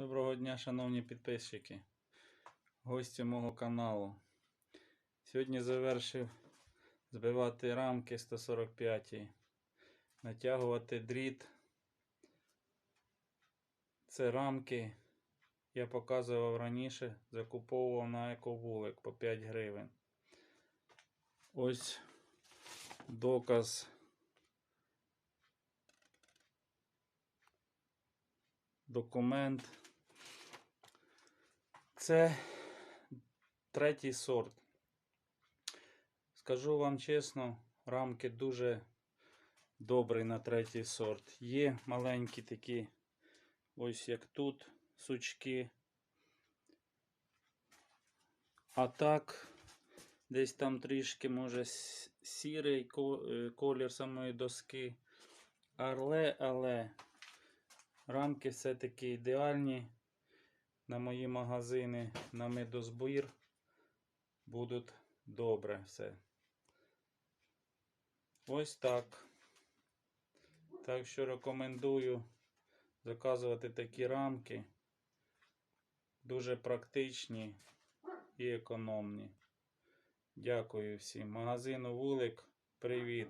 Доброго дня, шановні підписчики, гості мого каналу. Сьогодні завершив збивати рамки 145, натягувати дріт. Це рамки я показував раніше, закуповував на ековулик по 5 гривень. Ось доказ. Документ. Це третій сорт. Скажу вам чесно, рамки дуже добрі на третій сорт. Є маленькі такі, ось як тут, сучки. А так, десь там трішки, може, сірий е, колір самої доски. Але, але, рамки все-таки ідеальні на мої магазини на медозбір будуть добре все. Ось так. Так що рекомендую заказувати такі рамки. Дуже практичні і економні. Дякую всім. Магазину Вулик. Привіт.